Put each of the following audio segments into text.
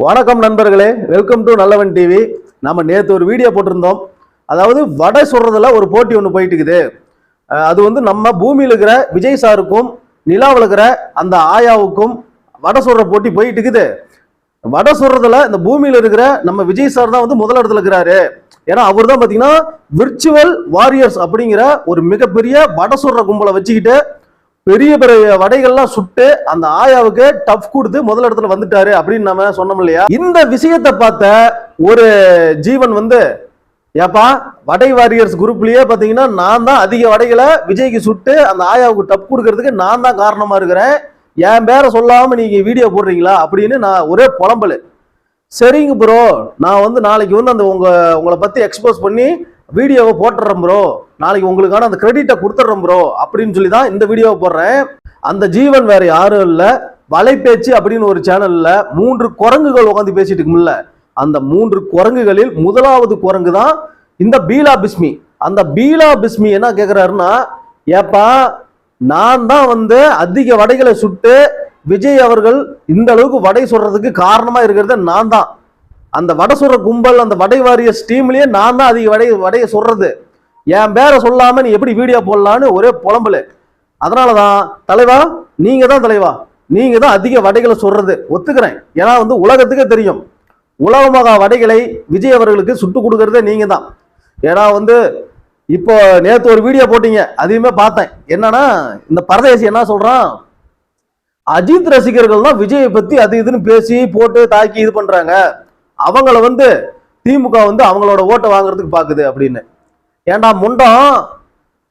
வணக்கம் நண்பர்களே welcome to நல்லவன் டிவி நம்ம நேற்று ஒரு வீடியோ போட்டிருந்தோம். அதாவது வடை சொல்கிறதுல ஒரு போட்டி ஒன்று போயிட்டு இருக்குது அது வந்து நம்ம பூமியில் இருக்கிற விஜய் சாருக்கும் நிலாவில் இருக்கிற அந்த ஆயாவுக்கும் வடை சொல்கிற போட்டி போயிட்டு இருக்குது வடை சொல்கிறதுல இந்த பூமியில் இருக்கிற நம்ம விஜய் சார் தான் வந்து முதல் இடத்துல இருக்கிறாரு. ஏன்னா அவர் தான் பார்த்தீங்கன்னா விர்ச்சுவல் வாரியர்ஸ் அப்படிங்கிற ஒரு மிகப்பெரிய வடை சொல்கிற கும்பலை வச்சுக்கிட்டு பெரிய பெரிய வடைகள்லாம் சுட்டு அந்த ஆயாவுக்கு டஃப் கொடுத்து முதல் இடத்துல வந்துட்டாரு அப்படின்னு நம்ம சொன்னோம் இல்லையா? இந்த விஷயத்தை பார்த்த ஒரு ஜீவன் வந்து ஏப்பா வடை வாரியர்ஸ் குரூப்லயே பாத்தீங்கன்னா நான் தான் அதிக வடைகளை விஜய்க்கு சுட்டு அந்த ஆயாவுக்கு டப் கொடுக்கறதுக்கு நான் தான் காரணமா இருக்கிறேன். என் பேரை சொல்லாம நீங்க வீடியோ போடுறீங்களா அப்படின்னு நான் ஒரே புலம்பல். சரிங்க ப்ரோ நான் வந்து நாளைக்கு வந்து அந்த உங்க உங்களை பத்தி எக்ஸ்போஸ் பண்ணி வீடியோவை போட்டுறோம் ப்ரோ நாளைக்கு உங்களுக்கான அந்த கிரெடிட்டை கொடுத்துட்றோம் ப்ரோ அப்படின்னு சொல்லி தான் இந்த வீடியோவை போடுறேன். அந்த ஜீவன் வேற யாரும் இல்லை. வலைபேச்சு அப்படின்னு ஒரு சேனலில் மூன்று குரங்குகள் உட்காந்து பேசிட்டு இருக்கும்ல. அந்த மூன்று குரங்குகளில் முதலாவது குரங்கு தான் இந்த பீலா பிஸ்மி. அந்த பீலா பிஸ்மி என்ன கேட்குறாருன்னா ஏப்பா நான் தான் வந்து அதிக வடைகளை சுட்டு விஜய் அவர்கள் இந்த அளவுக்கு வடை சொல்றதுக்கு காரணமா இருக்கிறது நான் தான். அந்த வடை சுடுற கும்பல் அந்த வடை வாரிய ஸ்டீம்லயே நான் தான் அதிக வடை வடையை சொல்றது என் பேரை சொல்லாம நீ எப்படி வீடியோ போடலான்னு ஒரே புலம்பலு. அதனாலதான் தலைவா நீங்க தான் தலைவா. நீங்க தான் அதிக வடைகளை சொல்றது ஒத்துக்கிறேன். ஏன்னா வந்து உலகத்துக்கே தெரியும். உலகமாக வடைகளை விஜய் அவர்களுக்கு சுட்டு கொடுக்கறதே நீங்க தான். ஏன்னா வந்து இப்போ நேற்று ஒரு வீடியோ போட்டீங்க. அதையுமே பார்த்தேன். என்னன்னா இந்த பரதேசி என்ன சொல்றான்? அஜித் ரசிகர்கள் தான் விஜயை பத்தி அது இதுன்னு பேசி போட்டு தாக்கி இது பண்றாங்க. அவங்கள வந்து திமுக வந்து அவங்களோட ஓட்டை வாங்குறதுக்கு பார்க்குது அப்படின்னு. ஏன்டா முண்டம்?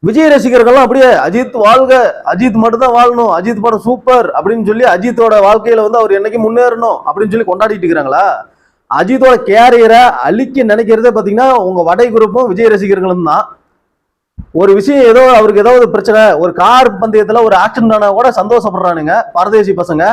விஜய் ரசிகர்கள்லாம் அப்படியே அஜித் வாழ்க அஜித் மட்டும்தான் வாழணும் அஜித் படம் சூப்பர் அப்படின்னு சொல்லி அஜித்தோட வாழ்க்கையில வந்து அவர் என்னைக்கு முன்னேறணும் அப்படின்னு சொல்லி கொண்டாடிட்டு இருக்கிறாங்களா? அஜித்தோட கேரியரை அழிக்க நினைக்கிறதே பார்த்தீங்கன்னா உங்க வடை குரூப்பும் விஜய் ரசிகர்களும் தான். ஒரு விஷயம் ஏதோ அவருக்கு ஏதோ ஒரு பிரச்சனை ஒரு கார் பந்தயத்துல ஒரு ஆக்சிடென்ட் ஆனா கூட சந்தோஷப்படுறானுங்க பரதேசி பசங்க.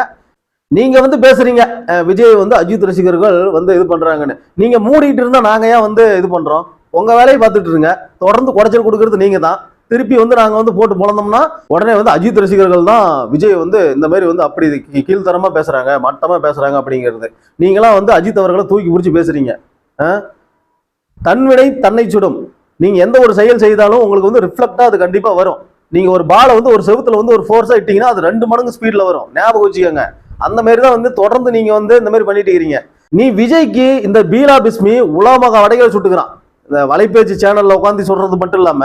நீங்க வந்து பேசுறீங்க. விஜய் வந்து அஜித் ரசிகர்கள் வந்து இது பண்றாங்கன்னு. நீங்க மூடிட்டு இருந்தா நாங்க ஏன் வந்து இது பண்றோம்? உங்க வேலையை பார்த்துட்டு இருங்க. தொடர்ந்து குடைச்சல் கொடுக்கறது நீங்க தான். திருப்பி வந்து நாங்க வந்து போட்டு பொழந்தோம்னா உடனே வந்து அஜித் ரசிகர்கள் தான் விஜய் வந்து இந்த மாதிரி வந்து அப்படி கீ- கீழ்த்தரமா பேசுறாங்க மட்டமா பேசுறாங்க அப்படிங்கிறது. நீங்களாம் வந்து அஜித் அவர்களை தூக்கி பிடிச்சி பேசுறீங்க. தன்வினை தன்னை சுடும். நீங்க எந்த ஒரு செயல் செய்தாலும் உங்களுக்கு வந்து ரிஃப்ளெக்டா அது கண்டிப்பா வரும். நீங்க ஒரு பாலை வந்து ஒரு செவுத்துல வந்து ஒரு ஃபோர்ஸா இட்டீங்கன்னா அது ரெண்டு மடங்கு ஸ்பீட்ல வரும். ஞாபகம் வச்சுக்கோங்க. அந்த மாதிரி தான் வந்து தொடர்ந்து நீங்க வந்து இந்த மாதிரி பண்ணிட்டு இருக்கிறீங்க நீ விஜய்க்கு இந்த பீலா பிஸ்மி உலகமாக வடைகளை சுட்டுக்கிறான். இந்த வலைபேச்சு சேனல்ல உட்காந்து சொல்றது மட்டும் இல்லாம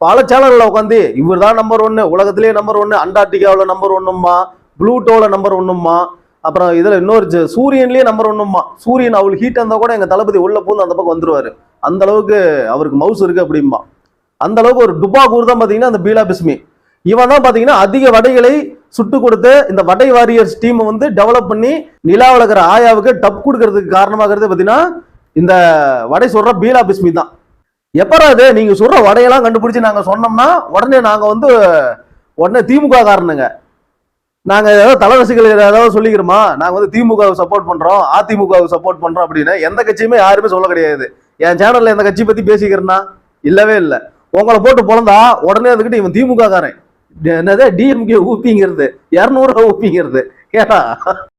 பல சேனல்ல உட்காந்து இவர் தான் நம்பர் ஒன்னு உலகத்திலேயே நம்பர் ஒன்னு அண்டார்டிகாவில் நம்பர் ஒன்னுமா ப்ளூட்டோல நம்பர் ஒன்னுமா அப்புறம் இதில் இன்னொரு சூரியன்லேயே நம்பர் ஒன்றுமா சூரியன் அவளுக்கு ஹீட் இருந்தால் கூட எங்கள் தளபதி உள்ளே பூந்து அந்த பக்கம் வந்துருவார். அந்த அளவுக்கு அவருக்கு மவுஸ் இருக்கு அப்படிம்பா. அந்த அளவுக்கு ஒரு டுபா கூறு தான் பார்த்தீங்கன்னா அந்த பீலா பிஸ்மி. இவன் தான் பார்த்தீங்கன்னா அதிக வடைகளை சுட்டு கொடுத்து இந்த வடை வாரியர்ஸ் டீம் வந்து டெவலப் பண்ணி நிலாவில் இருக்கிற ஆயாவுக்கு டப் கொடுக்கறதுக்கு காரணமாகிறது பார்த்தீங்கன்னா இந்த வடை சொல்ற பீலா பிஸ்மி தான். எப்பரா அது நீங்க சொல்ற வடையெல்லாம் கண்டுபிடிச்சு நாங்க சொன்னோம்னா உடனே நாங்க வந்து உடனே திமுக காரணங்க நாங்க ஏதாவது தலை ரசிகர்கள் ஏதாவது சொல்லிக்கிறோமா? நாங்க வந்து திமுகவை சப்போர்ட் பண்றோம் அதிமுகவுக்கு சப்போர்ட் பண்றோம் அப்படின்னு. எந்த கட்சியுமே யாருமே சொல்ல கிடையாது. என் சேனல்ல எந்த கட்சி பத்தி பேசிக்கிறேன்னா? இல்லவே இல்லை. உங்களை போட்டு பிறந்தா உடனே அதுக்கிட்ட இவன் திமுக காரன். என்னது? டிஎம்கே ஊப்பிங்கிறது. இரநூறுவா ஊப்பிங்கிறது. ஏடா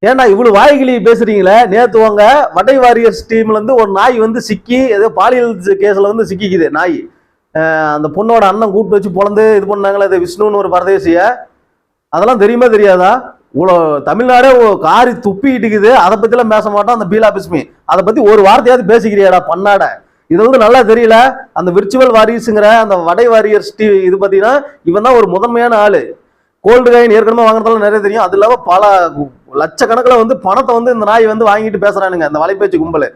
ஏன்டா இவ்வளவு வாய்கிளி பேசுறீங்களே? நேத்து உங்க வடை வாரியர்ஸ் டீம்ல இருந்து ஒரு நாய் வந்து சிக்கி ஏதோ பாலியல் கேஸ்ல வந்து சிக்கிக்குது. நாய். அந்த பொண்ணோட அண்ணன் கூப்பிட்டு வச்சு பொழந்து இது பண்ணாங்களே அது விஷ்ணுன்னு ஒரு பரதேசிய. அதெல்லாம் தெரியுமா தெரியாதா? இவ்வளோ தமிழ்நாடே காரி துப்பிக்கிட்டு இருக்குது. அதை பத்திலாம் பேச மாட்டோம் அந்த பீலா பிஸ்மி அதை பத்தி ஒரு வார்த்தையாவது பேசிக்கிறியாடா பண்ணாட? இது வந்து நல்லா தெரியல. அந்த விர்ச்சுவல் வாரியர்ஸுங்கிற அந்த வடை வாரியர்ஸ் டி இது பார்த்தீங்கன்னா இவன் தான் ஒரு முதன்மையான ஆள். கோல்டு காயின் ஏற்கனவே வாங்குறதால நிறைய தெரியும். அது இல்லாமல் பல லட்சக்கணக்கில் வந்து பணத்தை வந்து இந்த நாய் வந்து வாங்கிட்டு பேசுகிறானுங்க அந்த வலைபேச்சு கும்பல்.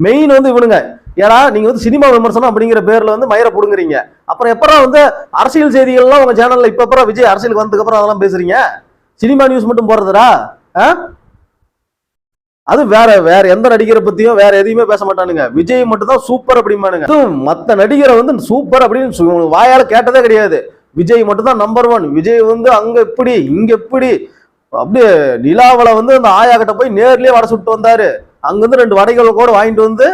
மெயின் வந்து இவனுங்க. ஏன்னா நீங்க வந்து சினிமா விமர்சனம் அப்படிங்கிற பேர்ல வந்து மயிரை புடுங்குறீங்க. அப்புறம் எப்பறம் வந்து அரசியல் செய்திகள்லாம் உங்க சேனல்ல இப்ப அப்புறம் விஜய் அரசியலுக்கு வந்ததுக்கு அப்புறம் அதெல்லாம் பேசுறீங்க? சினிமா நியூஸ் மட்டும் போடுறதுடா ஆ? அது வேற வேற எந்த நடிகரை பத்தியும் வேற எதையுமே பேச மாட்டானுங்க. விஜய் மட்டும் தான் சூப்பர் அப்படிம்பானுங்க. மற்ற மத்த நடிகரை வந்து சூப்பர் அப்படின்னு வாயால கேட்டதே கிடையாது. விஜய் மட்டும் தான் நம்பர் ஒன் விஜய் வந்து அங்க எப்படி இங்க எப்படி அப்படியே நிலாவில வந்து அந்த ஆயா கிட்ட போய் நேர்லயே வடை சுட்டு வந்தாரு. அங்கிருந்து ரெண்டு வடைகள் கூட வாங்கிட்டு வந்து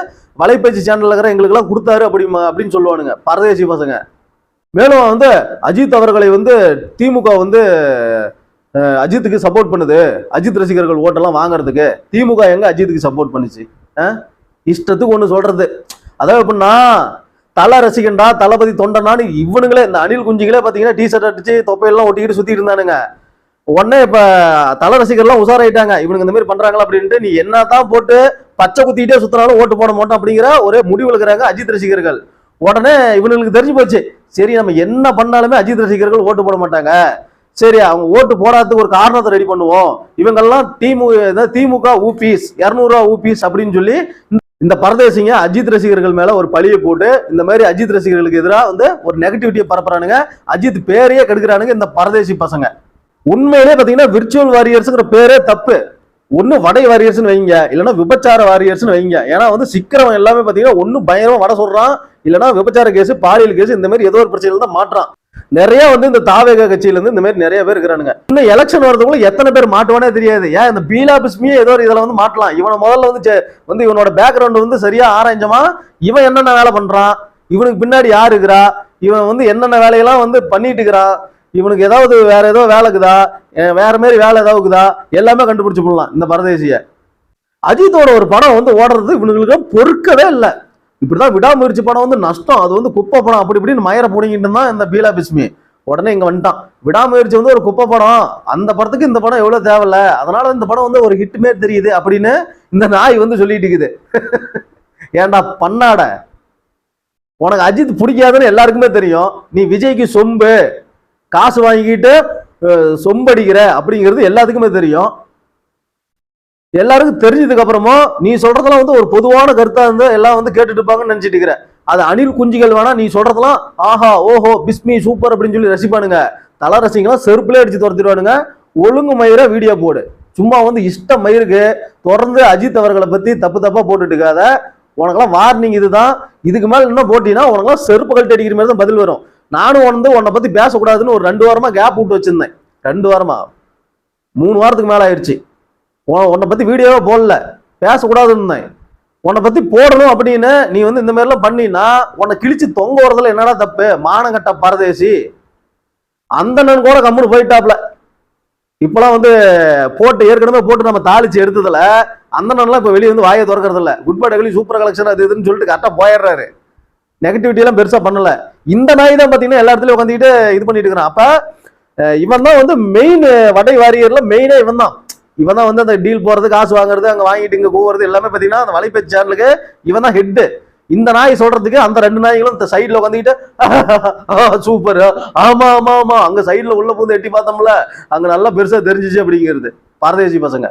வலைபேச்சு சேனல்ல இருக்கிற எங்களுக்கு எல்லாம் கொடுத்தாரு அப்படி அப்படின்னு சொல்லுவானுங்க. பரதேசி பசங்க. மேலும் வந்து அஜித் அவர்களை வந்து திமுக வந்து அஜித்துக்கு சப்போர்ட் பண்ணுது. அஜித் ரசிகர்கள் ஓட்டெல்லாம் வாங்குறதுக்கு. திமுக எங்க அஜித்துக்கு சப்போர்ட் பண்ணுச்சு? இஷ்டத்துக்கு ஒன்று சொல்றது. அதாவது எப்படின்னா தலை ரசிகன்டா தளபதி தொண்டனான்னு இவனுங்களே இந்த அணில் குஞ்சுகளே பார்த்தீங்கன்னா டிஷர்ட் அடிச்சு தொப்பையெல்லாம் ஒட்டிக்கிட்டு சுற்றி இருந்தானுங்க. உடனே இப்போ தல ரசிகர்லாம் உஷாராயிட்டாங்க. இவனுங்க இந்த மாதிரி பண்றாங்களா அப்படின்ட்டு நீ என்னதான் போட்டு பச்சை குத்திக்கிட்டே சுத்தினாலும் ஓட்டு போட மாட்டோம் அப்படிங்கிற ஒரே முடிவு இருக்கிறாங்க அஜித் ரசிகர்கள். உடனே இவனுங்களுக்கு தெரிஞ்சு போச்சு. சரி நம்ம என்ன பண்ணாலுமே அஜித் ரசிகர்கள் ஓட்டு போட மாட்டாங்க. சரி அவங்க ஓட்டு போடாததுக்கு ஒரு காரணத்தை ரெடி பண்ணுவோம். இவங்கெல்லாம் திமுக திமுக ஊபிஸ் இரநூறுவா ஊபிஸ் அப்படின்னு சொல்லி இந்த பரதேசிங்க அஜித் ரசிகர்கள் மேல ஒரு பழியை போட்டு இந்த மாதிரி அஜித் ரசிகர்களுக்கு எதிராக வந்து ஒரு நெகட்டிவிட்டியை பரப்புறானுங்க. அஜித் பேரையே கெடுக்கிறானுங்க இந்த பரதேசி பசங்க. உண்மையிலே பாத்தீங்கன்னா விர்ச்சுவல் வாரியர்ஸ்ங்கிற பேரே தப்பு. ஒன்னு வடை வாரியர்ஸ்னு வைங்க இல்லைன்னா விபச்சார வாரியர்ஸ்னு வைங்க. ஏன்னா வந்து சிக்கிறவன் எல்லாமே பாத்தீங்கன்னா ஒண்ணு பயங்கரமா வடை சொல்றான் இல்லைன்னா விபச்சார கேஸ் பாலியல் கேஸ் இந்த மாதிரி ஏதோ ஒரு பிரச்சனை தான் மாற்றான் நிறைய வந்து இந்த தாவேக கட்சியில இருந்து இந்த மாதிரி நிறைய பேர் இருக்கிறானுங்க. இன்னும் எலெக்ஷன் வரதுக்குள்ள எத்தனை பேர் மாட்டுவானே தெரியாது. ஏன் இந்த பீலா பிஸ்மியே ஏதோ ஒரு இதுல வந்து மாட்டலாம். இவனை முதல்ல வந்து வந்து இவனோட பேக்ரவுண்ட் வந்து சரியா ஆராய்ஞ்சமா இவன் என்னென்ன வேலை பண்றான் இவனுக்கு பின்னாடி யார் இருக்கிறா இவன் வந்து என்னென்ன வேலையெல்லாம் வந்து பண்ணிட்டு இருக்கிறான் இவனுக்கு ஏதாவது வேற ஏதோ வேலை இருக்குதா வேற மாதிரி வேலை ஏதாவது இருக்குதா எல்லாமே கண்டுபிடிச்சு போடலாம் இந்த பரதேசிய. அஜித்தோட ஒரு படம் வந்து ஓடுறது இவனுங்களுக்கு பொறுக்கவே இல்லை. இப்படிதான் விடாமுயற்சி படம் வந்து நஷ்டம். அது வந்து குப்பை படம் அப்படி இப்படின்னு மயர பிடிங்கிட்டு தான் இந்த பீலா பிஸ்மி. உடனே இங்க வந்துட்டான். விடாமுயற்சி வந்து ஒரு குப்பை படம் அந்த படத்துக்கு இந்த படம் எவ்வளவு தேவையில்ல. அதனால இந்த படம் வந்து ஒரு ஹிட் மாரி தெரியுது அப்படின்னு இந்த நாய் வந்து சொல்லிட்டு இருக்குது. ஏன்டா பண்ணாட? உனக்கு அஜித் பிடிக்காதுன்னு எல்லாருக்குமே தெரியும். நீ விஜய்க்கு சொம்பு. காசு வாங்கிட்டு சொம்படிக்கிற அப்படிங்கிறது எல்லாத்துக்குமே தெரியும். எல்லாருக்கும் தெரிஞ்சதுக்கு அப்புறமா நீ சொல்றதெல்லாம் வந்து ஒரு பொதுவான கருத்தா இருந்தா எல்லாம் வந்து கேட்டுட்டு இருப்பாங்கன்னு நினைச்சிட்டு இருக்கிற அது அணில் குஞ்சுகள் வேணா நீ சொல்றதெல்லாம் ஆஹா ஓஹோ பிஸ்மி சூப்பர் அப்படின்னு சொல்லி ரசிப்பானுங்க. தலை ரசிகலாம் செருப்புலே அடிச்சு துரத்திடுவானுங்க. ஒழுங்கு மயிர வீடியோ போடு. சும்மா வந்து இஷ்ட மயிருக்கு தொடர்ந்து அஜித் அவர்களை பத்தி தப்பு தப்பா போட்டுட்டு இருக்காத. உனக்கெல்லாம் வார்னிங் இதுதான். இதுக்கு மேல இன்னும் போட்டினா உனக்கெல்லாம் செருப்பு கழட்டி அடிக்கிற மாதிரி தான் பதில் வரும். நானும் வந்து உன்னை பத்தி பேசக்கூடாதுன்னு ஒரு ரெண்டு வாரமா கேப் விட்டு வச்சிருந்தேன். ரெண்டு வாரமா. மூணு வாரத்துக்கு மேல ஆயிடுச்சு. உன்னை பற்றி வீடியோவே போடல. பேசக்கூடாதுன்னு இருந்தேன் உன்னை பற்றி போடணும் அப்படின்னு நீ வந்து இந்த மாதிரிலாம் பண்ணினா உன்னை கிழிச்சு தொங்க வரதுல என்னடா தப்பு? மானங்கட்ட பரதேசி. அந்தணன் கூட கம்முன்னு போயிட்டாப்ல. இப்பெல்லாம் வந்து போட்டு ஏற்கனவே போட்டு நம்ம தாளிச்சு எடுத்ததுல அந்தணன்லாம் இப்போ வெளியே வந்து வாயை திறக்கறது இல்லை குட் பை டெகலி சூப்பர் கலெக்ஷன் அது இதுன்னு சொல்லிட்டு கரெக்டாக போயிடுறாரு. நெகட்டிவிட்டி எல்லாம் பெருசா பண்ணல. இந்த நாய் தான் பாத்தீங்கன்னா எல்லா இடத்துலயும் உட்காந்துக்கிட்டு இது பண்ணிட்டு இருக்கிறான். அப்ப இவன் தான் வந்து மெயின் வடை வாரியர்ல மெயினே இவன் தான் இவன் தான் வந்து அந்த டீல் போறது காசு வாங்குறது அங்க வாங்கிட்டு இங்க கூவுறது எல்லாமே பாத்தீங்கன்னா அந்த வலைபேச்சு சேனலுக்கு இவன் தான் ஹெட்டு இந்த நாய் சொல்றதுக்கு அந்த ரெண்டு நாய்களும் இந்த சைடில் உட்காந்துக்கிட்டு சூப்பர் ஆமா ஆமா ஆமா. அங்க சைடில் உள்ள பூந்து எட்டி பார்த்தோம்ல அங்க நல்லா பெருசா தெரிஞ்சிச்சு அப்படிங்கிறது. பரதேசி பசங்க.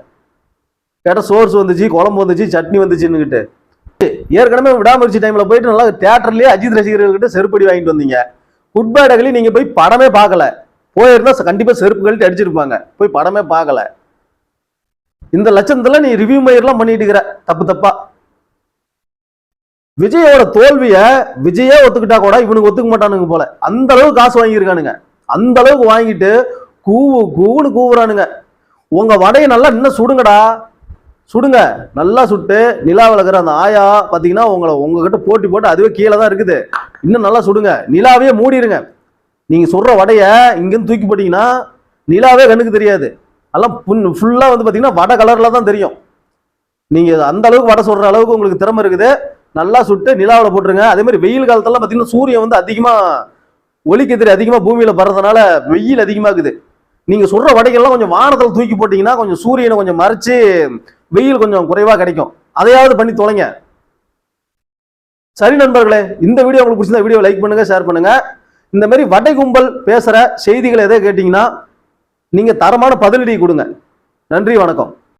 கேட்ட சோர்ஸ் வந்துச்சு குழம்பு வந்துச்சு சட்னி வந்துச்சுன்னுகிட்டு ஏற்கனவே விடாமுயற்சி டைம்ல போயிட்டு நல்லா தியேட்டர்லயே அஜித் ரசிகர்கள்கிட்ட செருப்படி வாங்கிட்டு வந்தீங்க. குட் பை நீங்க போய் படமே பார்க்கல. போயிருந்தா கண்டிப்பா செருப்பு கழட்டி அடிச்சிருப்பாங்க. போய் படமே பார்க்கல. இந்த லட்சத்துல நீ ரிவ்யூ மயிர்லாம் பண்ணிட்டு இருக்கிற தப்பு தப்பா. விஜயோட தோல்விய விஜயே ஒத்துக்கிட்டா கூட இவனுக்கு ஒத்துக்க மாட்டானுங்க போல. அந்த அளவுக்கு காசு வாங்கியிருக்கானுங்க. அந்த அளவுக்கு வாங்கிட்டு கூவு கூவுன்னு கூவுறானுங்க. உங்க வடையை நல்லா இன்னும் சுடுங்கடா. சுடுங்க. நல்லா சுட்டு நிலா விளக்குற அந்த ஆயா பாத்தீங்கன்னா உங்களை உங்ககிட்ட போட்டி போட்டு அதுவே கீழே தான் இருக்குது. இன்னும் நல்லா சுடுங்க. நிலாவே மூடிடுங்க நீங்க சொல்கிற வடைய இங்கிருந்து தூக்கி போட்டீங்கன்னா நிலாவே கண்ணுக்கு தெரியாது. எல்லாம் ஃபுல்லாக வந்து பார்த்தீங்கன்னா வடை கலரில் தான் தெரியும். நீங்கள் அந்த அளவுக்கு வடை சுடுற அளவுக்கு உங்களுக்கு திறமை இருக்குது. நல்லா சுட்டு நிலாவில் போட்டுருங்க. அதே மாதிரி வெயில் காலத்தெல்லாம் பார்த்தீங்கன்னா சூரியன் வந்து அதிகமாக ஒளிக்கதிரி அதிகமாக பூமியில் படுறதுனால வெயில் அதிகமாகுது. இருக்குது சொல்கிற வடைகள்லாம் கொஞ்சம் வானத்தில் தூக்கி போட்டிங்கன்னா கொஞ்சம் சூரியனை கொஞ்சம் மறைச்சு வெயில் கொஞ்சம் குறைவாக கிடைக்கும். அதையாவது பண்ணி தொலைங்க. சரி நண்பர்களே இந்த வீடியோ உங்களுக்கு பிடிச்சிருந்தா வீடியோ லைக் பண்ணுங்க ஷேர் பண்ணுங்க. இந்த மாதிரி வடை கும்பல் பேசுகிற செய்திகள் எதை கேட்டிங்கன்னா நீங்க தரமான பதிலடி கொடுங்க. நன்றி வணக்கம்.